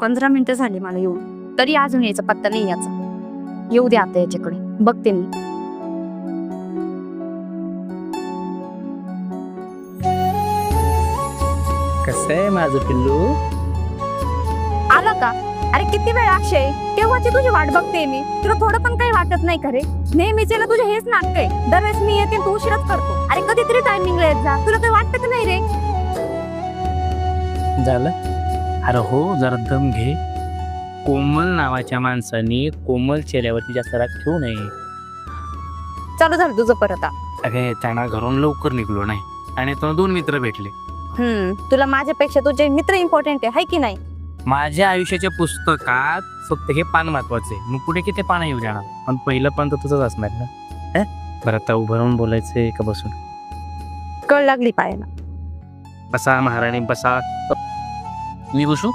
पंधरा मिनिटं झाली मला येऊन. तरी अजून यायचा पत्ता नाही याचा. येऊ दे आता याच्याकडे. बघते मी. कसं आहे माझं पिल्लू? आला का? अरे किती वेळ अक्षय? तेव्हाची तुझी वाट बघते मी? तुला थोडं पण काही वाटत नाही खरे नेहमीचे ना तुझे हेच नाटक आहे. दरवेळेस मी येते तू उशीरच करतो. अरे कधीतरी टायमिंगला येत जा. तुला काही वाटतं नाही रे? झालं? अरे हो जरा दम घे. कोमल नावाच्या माणसाने कोमल चेहऱ्यावरती जास्त राग ठेवू नये. चालू झालं तुझं परत अगे त्यांना घरून लवकर निघलो नाही आणि तो दोन मित्र भेटले. हम्म तुला माझ्यापेक्षा तुझे मित्र इम्पॉर्टंट आहे हाय की नाही? माझ्या आयुष्याच्या पुस्तकात फक्त हे पान महत्त्वाचे मग पुढे किती पानं येऊ जाणार पण पहिलं पान तर तुझंच असणार ना? हं? बरं आता उभं राहून बोलायचंय का बसून? कळ लागली पायाला. बसा महाराणी बसा. मी बसू